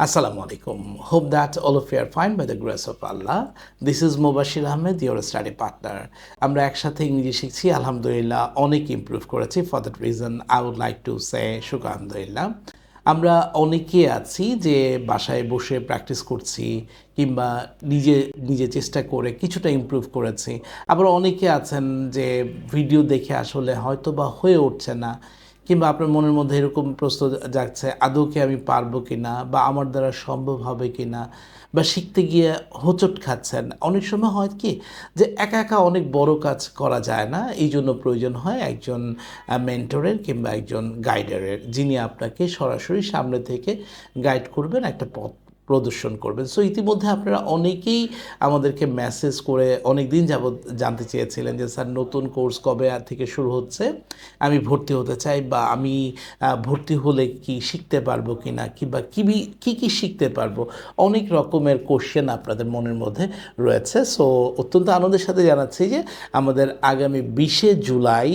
Assalamu alaikum. Hope that all of you are fine by the grace of Allah. This is Mubashir Ahmed, study partner. আমরা একসাথে ইংরেজি শিখছি আলহামদুলিল্লাহ অনেক improve করেছি for that reason I would like to say শুক্র আলহামদুলিল্লাহ আমরা অনেকে আছি যে বাসায় বসে প্র্যাকটিস করছি কিংবা নিজে নিজে চেষ্টা করে কিছুটা ইমপ্রুভ করেছি আবার অনেকে আছেন যে ভিডিও দেখে আসলে হয়তো বা হয়ে উঠছে না কিংবা আপনার মনের মধ্যে এরকম প্রশ্ন জাগছে, আদৌ কি আমি পারব কি না বা আমার দ্বারা সম্ভব হবে কি না বা শিখতে গিয়ে হোঁচট খাচ্ছেন? অনেক সময় হয় কি যে একা একা অনেক বড় কাজ করা যায় না। এই জন্য প্রয়োজন হয় একজন মেন্টরের কিংবা একজন গাইডারের, যিনি আপনাকে সরাসরি সামনে থেকে গাইড করবেন একটা পথ প্রদর্শন করবেন। সো ইতিমধ্যে আপনারা অনেকেই আমাদেরকে মেসেজ করে অনেক দিন যাবৎ জানতে চেয়েছিলেন যে, স্যার, নতুন কোর্স কবে আর থেকে শুরু হচ্ছে? আমি ভর্তি হতে চাই বা আমি ভর্তি হলে কি শিখতে পারব কি না কিংবা কী কী কী শিখতে পারব? অনেক রকমের কোশ্চেন আপনাদের মনের মধ্যে রয়েছে। সো অত্যন্ত আনন্দের সাথে জানাচ্ছি যে, আমাদের আগামী বিশে জুলাই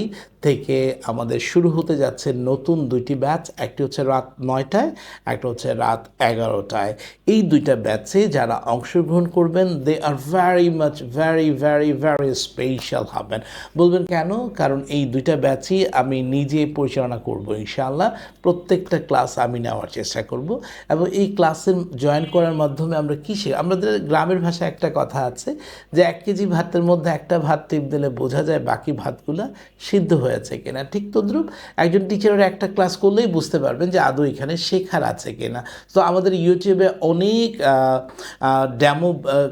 থেকে আমাদের শুরু হতে যাচ্ছে নতুন দুইটি ব্যাচ। একটি হচ্ছে রাত নয়টায়, একটা হচ্ছে রাত এগারোটায়। এই দুইটা ব্যাচে যারা অংশগ্রহণ করবেন they are very much very very very special হবেন। বলবেন কেন? কারণ এই দুইটা ব্যাচই আমি নিজে পরিচালনা করব ইনশাআল্লাহ। প্রত্যেকটা ক্লাস আমি নেওয়ার চেষ্টা করব। এবং এই ক্লাসে জয়েন করার মাধ্যমে আমরা কী শিখ আমাদের গ্রামের ভাষায় একটা কথা আছে যে, এক কেজি ভাতের মধ্যে একটা ভাত টিপ দিলে বোঝা যায় বাকি ভাতগুলো সিদ্ধ হয়েছে কিনা। ঠিক তদ্রুপ, একজন টিচারের একটা ক্লাস করলেই বুঝতে পারবেন যে, আদৌ এখানে শেখার আছে কিনা। তো আমাদের ইউটিউবে অনেক ড্যামো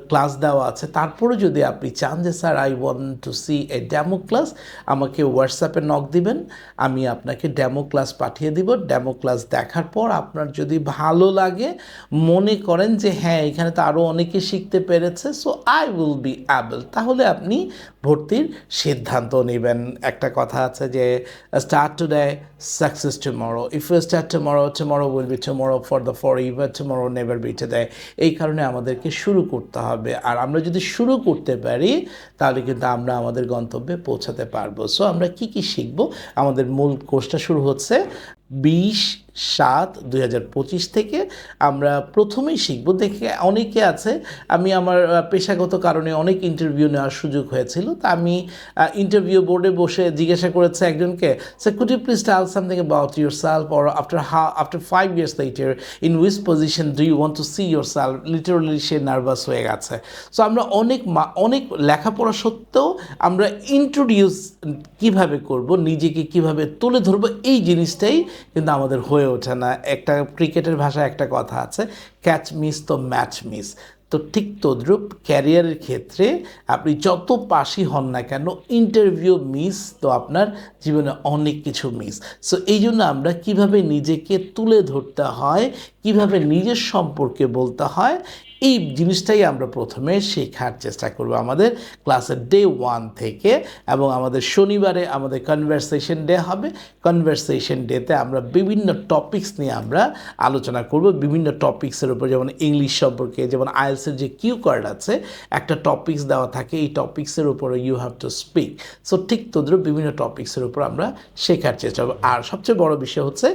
ক্লাস দেওয়া আছে। তারপরে যদি আপনি চান যে, sir I want to see a demo class আমাকে হোয়াটসঅ্যাপে নক দিবেন। আমি আপনাকে ড্যামো ক্লাস পাঠিয়ে দিব। ড্যামো ক্লাস দেখার পর আপনার যদি ভালো লাগে, মনে করেন যে হ্যাঁ এখানে তো আরও অনেকে শিখতে পেরেছে so I will be able তাহলে আপনি ভর্তির সিদ্ধান্ত নেবেন। একটা কথা আছে যে start today success tomorrow if you start tomorrow tomorrow will be tomorrow for the forever tomorrow never be today এই কারণে আমাদেরকে শুরু করতে হবে। আর আমরা যদি শুরু করতে পারি, তাহলে কিন্তু আমরা আমাদের গন্তব্যে পৌঁছাতে পারব। সো আমরা কি কি শিখব? আমাদের মূল কোর্সটা শুরু হচ্ছে বিশ সাত দুই থেকে আমরা প্রথমেই শিখব। দেখে অনেকে আছে, আমি আমার পেশাগত কারণে অনেক ইন্টারভিউ নেওয়ার সুযোগ হয়েছিল। তা আমি ইন্টারভিউ বোর্ডে বসে জিজ্ঞাসা করেছে একজনকে সে could you please tell something about yourself or after Ha after five years later in which position do you want to see yourself literally say nervous হয়ে গেছে। সো আমরা অনেক অনেক লেখাপড়া সত্ত্বেও আমরা ইন্ট্রোডিউস কীভাবে করব, নিজেকে কীভাবে তুলে ধরবো, এই জিনিসটাই কিন্তু আমাদের হয়ে ওঠে না। একটা ক্রিকেটের ভাষায় একটা কথা আছে ক্যাচ মিস তো ম্যাচ মিস তো ঠিক তদ্রূপ ক্যারিয়ারের ক্ষেত্রে আপনি যত পাশই হন না কেন ইন্টারভিউ মিস তো আপনার জীবনে অনেক কিছু মিস সো এই জন্য আমরা কীভাবে নিজেকে তুলে ধরতে হয়, কীভাবে নিজের সম্পর্কে বলতে হয় এই জিনিসটাই আমরা প্রথমে শেখার চেষ্টা করব আমাদের ক্লাসের ডে ওয়ান থেকে এবং আমাদের শনিবারে আমাদের কনভারসেশন ডে হবে। কনভারসেশন ডেতে আমরা বিভিন্ন টপিকস নিয়ে আমরা আলোচনা করব। বিভিন্ন টপিক্সের উপর যেমন ইংলিশ সম্পর্কে, যেমন আইএলসের যে কিউ কার্ড আছে, একটা টপিক্স দেওয়া থাকে, এই টপিক্সের উপরে you have to speak so ঠিক তদ্রুপ বিভিন্ন টপিক্সের উপর আমরা শেখার চেষ্টা করব। আর সবচেয়ে বড় বিষয় হচ্ছে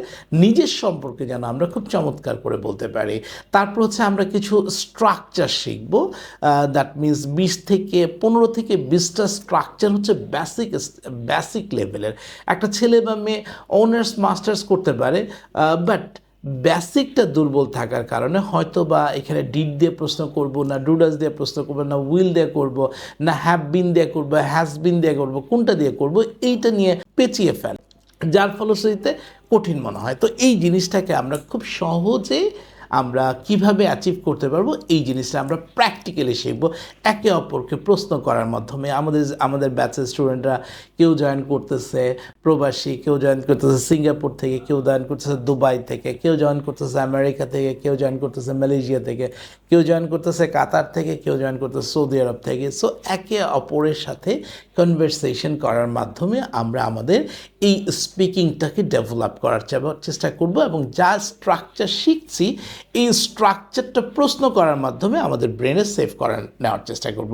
নিজের সম্পর্কে যেন আমরা খুব চমৎকার করে বলতে পারি। তারপর হচ্ছে আমরা কিছু স্ট্রাকচার শিখব দ্যাট মিন্স বিশ থেকে পনেরো থেকে বিশটা স্ট্রাকচার হচ্ছে বেসিক বেসিক লেভেলের একটা ছেলে বা মেয়ে অনার্স মাস্টার্স করতে পারে বাট বেসিকটা দুর্বল থাকার কারণে হয়তো বা এখানে ডিড দিয়ে প্রশ্ন করব, না ডুডাস দিয়ে প্রশ্ন করব, না উইল দিয়ে করব, না হ্যাভ বিন দিয়ে করব হ্যাজ বিন দিয়ে করব, কোনটা দিয়ে করব, এইটা নিয়ে পেঁচিয়ে ফেল। যার ফলশ্রুতিতে কঠিন মনে হয়। তো এই জিনিসটাকে আমরা খুব সহজে আমরা কীভাবে অ্যাচিভ করতে পারব, এই জিনিসটা আমরা প্র্যাকটিক্যালি শিখব একে অপরকে প্রশ্ন করার মাধ্যমে। আমাদের আমাদের ব্যাচের স্টুডেন্টরা কেউ জয়েন করতেছে প্রবাসী, কেউ জয়েন করতেছে সিঙ্গাপুর থেকে, কেউ জয়েন করতেছে দুবাই থেকে, কেউ জয়েন করতেছে আমেরিকা থেকে, কেউ জয়েন করতেছে মালয়েশিয়া থেকে, কেউ জয়েন করতেছে কাতার থেকে, কেউ জয়েন করতেছে সৌদি আরব থেকে। সো একে অপরের সাথে কনভারসেশন করার মাধ্যমে আমরা আমাদের এই স্পিকিংটাকে ডেভেলপ করার চেষ্টা করব এবং যা স্ট্রাকচার শিখছি এই স্ট্রাকচারটা প্রশ্ন করার মাধ্যমে আমাদের ব্রেনে সেভ করার নেওয়ার চেষ্টা করব।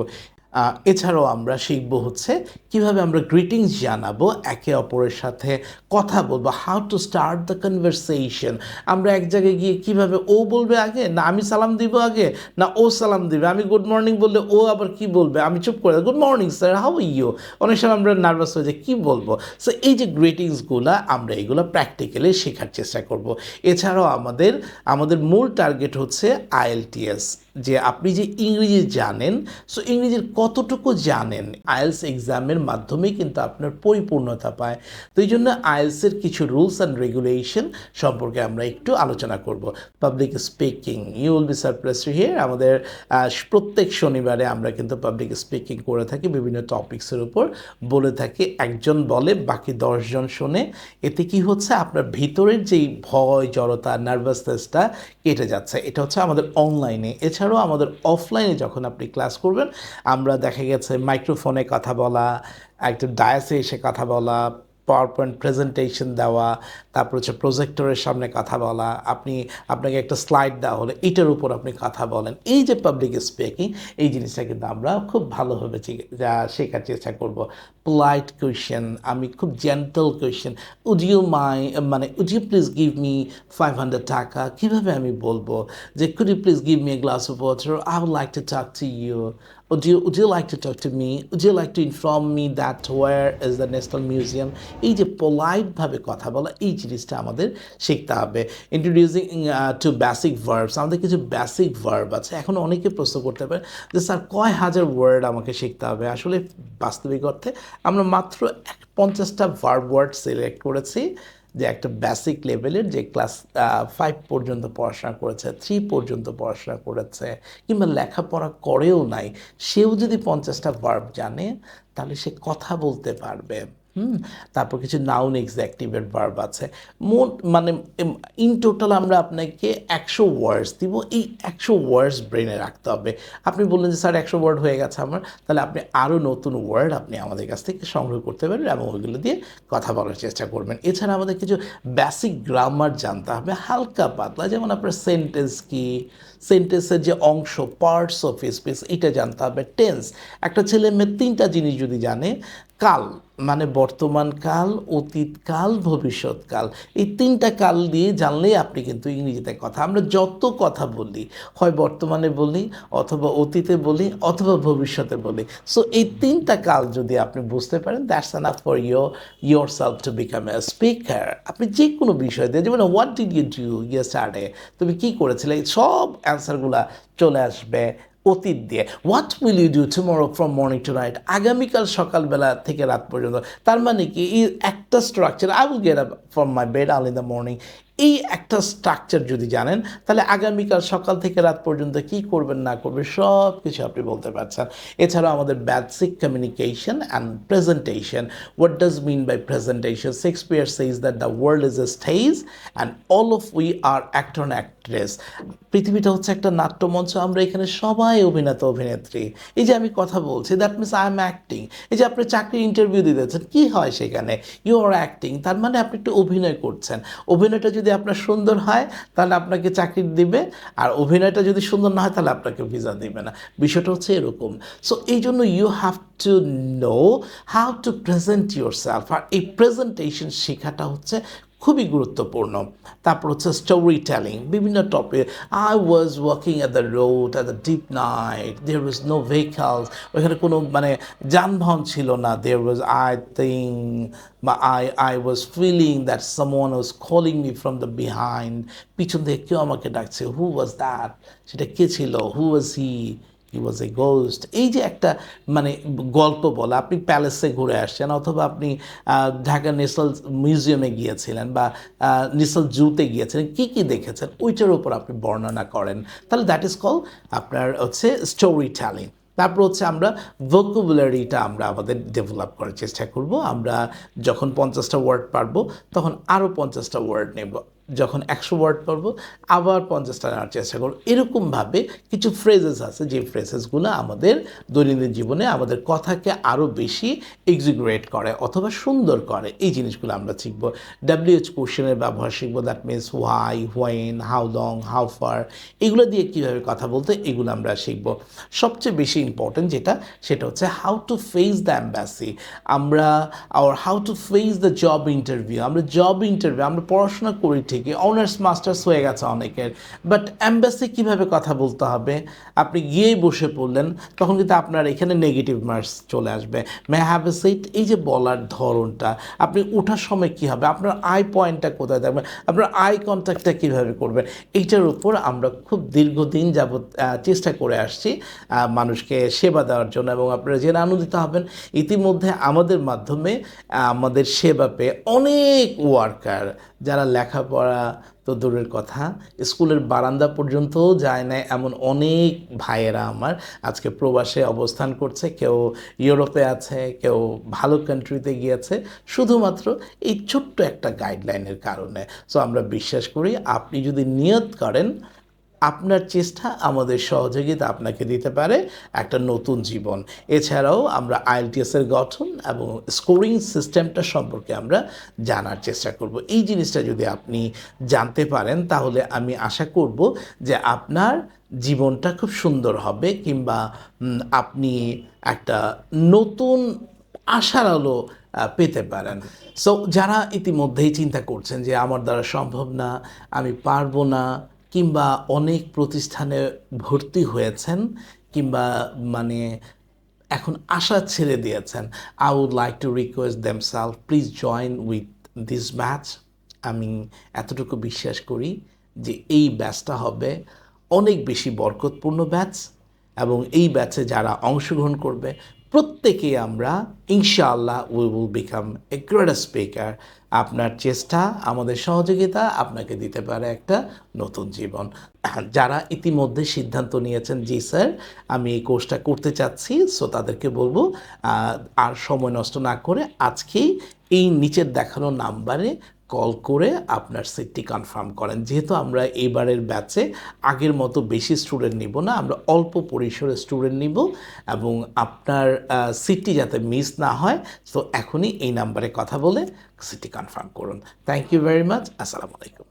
এছাড়াও আমরা শিখব হচ্ছে কীভাবে আমরা গ্রিটিংস জানাব, একে অপরের সাথে কথা বলব how to start the conversation আমরা এক জায়গায় গিয়ে কীভাবে ও বলবে আগে, না আমি সালাম দিব আগে, না ও সালাম দিবে? আমি গুড মর্নিং বললে ও আবার কি বলবে? আমি চুপ করে good morning sir how you অনেক সময় আমরা নার্ভাস হয়ে যাই কী বলব? সো এই যে গ্রিটিংসগুলো আমরা এগুলো প্র্যাকটিক্যালি শেখার চেষ্টা করব। এছাড়াও আমাদের আমাদের মূল টার্গেট হচ্ছে আইএলটিএস যে আপনি যে ইংরেজি জানেন সো ইংরেজির কতটুকু জানেন, আইএলস এক্সামের মাধ্যমে কিন্তু আপনার পরিপূর্ণতা পায়। তো এই জন্য আইএলসের কিছু রুলস অ্যান্ড রেগুলেশন সম্পর্কে আমরা একটু আলোচনা করব। Public speaking, you will be surprise to hear. আমাদের প্রত্যেক শনিবারে আমরা কিন্তু পাবলিক স্পিকিং করে থাকি, বিভিন্ন টপিক্সের উপর। বলে থাকি, একজন বলে, বাকি দশজন শোনে। এতে কি হচ্ছে, আপনার ভিতরের যেই ভয়, জড়তা, নার্ভাসনেসটা কেটে যাচ্ছে। এটা হচ্ছে আমাদের অনলাইনে। এছাড়াও আমাদের অফলাইনে যখন আপনি ক্লাস করবেন, আমরা দেখা গেছে মাইক্রোফোনে কথা বলা, একটা ডায়াসে এসে কথা বলা পাওয়ার প্রেজেন্টেশন দেওয়া, তারপর হচ্ছে প্রজেক্টরের সামনে কথা বলা, আপনি আপনাকে একটা স্লাইড দেওয়া হলে, এটার উপর আপনি কথা বলেন। এই যে পাবলিক স্পিকিং এই জিনিসটা কিন্তু আমরা খুব ভালোভাবে শেখার চেষ্টা করব। পোলাইট কোয়েশ্চেন আমি খুব gentle question would you my মানে would you please give me five hundred taka? কীভাবে আমি বলব? যে could you please give me a glass of water I would like to talk to you Would you, would you like to talk to me? Would you like to inform me that where is the National Museum? এই যে পোলাইটভাবে কথা বলা এই জিনিসটা আমাদের শিখতে হবে introducing two basic verbs আমাদের কিছু বেসিক ভার্ব আছে এখন অনেকে প্রশ্ন করতে পারে যে স্যার কয় হাজার ওয়ার্ড আমাকে শিখতে হবে আসলে বাস্তবিক অর্থে আমরা মাত্র এক পঞ্চাশটা ভার্ব ওয়ার্ড সিলেক্ট করেছি যে একটা বেসিক লেভেলের যে ক্লাস ফাইভ পর্যন্ত পড়াশোনা করেছে থ্রি পর্যন্ত পড়াশোনা করেছে, কিংবা লেখাপড়া করেও নাই, সেও যদি পঞ্চাশটা ভার্ব জানে, তাহলে সে কথা বলতে পারবে। হুম, তারপর কিছু নাউন এক্সাক্টিভের ভার্ব আছে। মোট মানে ইন টোটাল আমরা আপনাকে একশো ওয়ার্ডস দিব, এই একশো ওয়ার্ডস ব্রেনে রাখতে হবে। আপনি বললেন যে, স্যার, একশো ওয়ার্ড হয়ে গেছে আমার, তাহলে আপনি আরও নতুন ওয়ার্ড আপনি আমাদের কাছ থেকে সংগ্রহ করতে পারবেন এবং ওইগুলো দিয়ে কথা বলার চেষ্টা করবেন। এছাড়া আমাদের কিছু বেসিক গ্রামার জানতে হবে, হালকা পাতলা, যেমন আপনার সেন্টেন্স কি সেন্টেন্সের যে অংশ পার্টস অফ স্পেস এটা জানতে হবে টেন্স একটা ছেলে মেয়ে তিনটা জিনিস যদি জানে কাল মানে বর্তমান কাল অতীতকাল ভবিষ্যৎকাল এই তিনটা কাল দিয়ে জানলেই আপনি কিন্তু ইংরেজিতে কথা। আমরা যত কথা বলি, হয় বর্তমানে বলি, অথবা অতীতে বলি, অথবা ভবিষ্যতে বলি। সো এই তিনটা কাল যদি আপনি বুঝতে পারেন that's enough for your yourself to become a speaker আপনি যে কোনো বিষয় দিয়ে, যেমন হোয়াট ডিড ইউ ডু ইয়ে স্টার্টে তুমি কী করেছিলে? সব অ্যান্সারগুলা চলে আসবে। অতীত দিয়ে। What will you do tomorrow from morning to night আগামীকাল সকালবেলা থেকে রাত পর্যন্ত। তার মানে কি একটা structure I will get up from my bed all in the morning এই একটা স্ট্রাকচার যদি জানেন, তাহলে আগামীকাল সকাল থেকে রাত পর্যন্ত কি করবেন, না করবেন সব কিছু আপনি বলতে পারছেন। এছাড়াও আমাদের basic communication and presentation what does mean by presentation Shakespeare says that the world is a stage and all of we are actor and actress পৃথিবীটা হচ্ছে একটা নাট্যমঞ্চ, আমরা এখানে সবাই অভিনেতা, অভিনেত্রী। এই যে আমি কথা বলছি that means I am acting এই যে আপনি চাকরি ইন্টারভিউ দিতেছেন, কী হয় সেখানে? ইউ আর অ্যাক্টিং তার মানে আপনি একটু অভিনয় করছেন। অভিনয়টা যদি আপনার সুন্দর হয়, তাহলে আপনাকে চাকরি দিবে। আর অভিনয়টা যদি সুন্দর না হয়, তাহলে আপনাকে ভিসা দিবে না। বিষয়টা হচ্ছে এরকম। সো এই জন্য you have to know how to present yourself আর এই প্রেজেন্টেশন শেখাটা হচ্ছে খুবই গুরুত্বপূর্ণ। তারপর হচ্ছে স্টোরি টেলিং বিভিন্ন topic I was walking at the road at the deep night there was no vehicles ওইখানে কোনো মানে যানবাহন ছিল না। দেয়ার ওয়াজ আই থিং বা I I was feeling that someone was calling me from the behind পিছন থেকে কেউ আমাকে ডাকছে হু ওয়াজ দ্যাট সেটা কে ছিল? হু ওয়াজ হি হি ওয়াজ এ গোস্ট এই যে একটা মানে গল্প বলা, আপনি প্যালেসে ঘুরে আসছেন অথবা আপনি ঢাকা ন্যাশনাল মিউজিয়ামে গিয়েছিলেন বা ন্যাশনাল জুতে গিয়েছিলেন, কী কী দেখেছেন? ওইটার উপর আপনি বর্ণনা করেন। তাহলে দ্যাট ইজ কল আপনার হচ্ছে স্টোরি টেলিং তারপর হচ্ছে আমরা ভোকুবুলারিটা আমরা আমাদের ডেভেলপ করার চেষ্টা করব। আমরা যখন পঞ্চাশটা ওয়ার্ড পারব, তখন আরও পঞ্চাশটা ওয়ার্ড নেব। যখন একশো ওয়ার্ড পড়ব, আবার পঞ্চাশটা নেওয়ার চেষ্টা করব। এরকমভাবে কিছু ফ্রেজেস আছে, যে ফ্রেজেসগুলো আমাদের দৈনন্দিন জীবনে আমাদের কথাকে আরও বেশি এক্সিগুরেট করে অথবা সুন্দর করে। এই জিনিসগুলো আমরা শিখব। ডাব্লিউএইচ কোশ্চেনের ব্যবহার শিখব that means why when how long how far এগুলো দিয়ে কীভাবে কথা বলতে, এগুলো আমরা শিখব। সবচেয়ে বেশি ইম্পর্টেন্ট যেটা, সেটা হচ্ছে how to face the embassy আমরা আর how to face the job interview আমরা জব ইন্টারভিউ আমরা পড়াশোনা করি ঠিকই। অনার্স মাস্টার্স হয়ে গেছে অনেকের। বাট অ্যাম্বাসি কীভাবে কথা বলতে হবে? আপনি গিয়েই বসে পড়লেন, তখন কিন্তু আপনার এখানে নেগেটিভ মার্কস চলে আসবে। মে হ্যাভ এ সিট এই যে বলার ধরনটা, আপনি ওঠার সময় কী হবে? আপনার আই পয়েন্টটা কোথায় থাকবে? আপনার আই কন্ট্যাক্টটা কীভাবে করবেন এইটার উপর আমরা খুব দীর্ঘদিন যাবৎ চেষ্টা করে আসছি মানুষকে সেবা দেওয়ার জন্য। এবং আপনারা জেনে আনন্দিত হবেন, ইতিমধ্যে আমাদের মাধ্যমে আমাদের সেবা পেয়ে অনেক ওয়ার্কার যারা লেখাপড়া তো দূরের কথা। স্কুলের বারান্দা পর্যন্ত যায় না এমন অনেক ভাইয়েরা আমার। আজকে প্রবাসে অবস্থান করছে, কেউ ইউরোপে আছে, কেউ ভালো কান্ট্রিতে গিয়েছে। শুধুমাত্র এই ছোট্ট একটা গাইডলাইনের কারণে। সো আমরা বিশ্বাস করি, আপনি যদি নিয়ত করেন আপনার চেষ্টা আমাদের সহযোগিতা আপনাকে দিতে পারে একটা নতুন জীবন। এছাড়াও আমরা আইএলটিএসের গঠন এবং স্কোরিং সিস্টেমটা সম্পর্কে আমরা জানার চেষ্টা করব। এই জিনিসটা যদি আপনি জানতে পারেন, তাহলে আমি আশা করব যে আপনার জীবনটা খুব সুন্দর হবে কিংবা আপনি একটা নতুন আশার আলো পেতে পারেন। সো যারা ইতিমধ্যেই চিন্তা করছেন যে আমার দ্বারা সম্ভব না, আমি পারব না কিংবা অনেক প্রতিষ্ঠানে ভর্তি হয়েছেন কিংবা মানে এখন আশা ছেড়ে দিয়েছেন। I would like to request them self please join with this match আমি এতটুকু বিশ্বাস করি যে এই ব্যাচটা হবে অনেক বেশি বরকতপূর্ণ ব্যাচ এবং এই ব্যাচে যারা অংশগ্রহণ করবে প্রত্যেকেই আমরা, ইনশাআল্লাহ we will become a great speaker আপনার চেষ্টা, আমাদের সহযোগিতা আপনাকে দিতে পারে একটা নতুন জীবন। যারা ইতিমধ্যে সিদ্ধান্ত নিয়েছেন, জি স্যার, আমি এই কোর্সটা করতে চাচ্ছি। সো তাদেরকে বলব আর সময় নষ্ট না করে আজকেই এই নিচের দেখানো নাম্বারে কল করে আপনার সিটটি কনফার্ম করেন। যেহেতু আমরা এবারের ব্যাচে আগের মতো বেশি স্টুডেন্ট নিব না, আমরা অল্প পরিসরে স্টুডেন্ট নিব এবং আপনার সিটটি যাতে মিস না হয়, তো এখনই এই নাম্বারে কথা বলে সিটটি কনফার্ম করুন। থ্যাংক ইউ ভেরি মাচ আসসালামু আলাইকুম।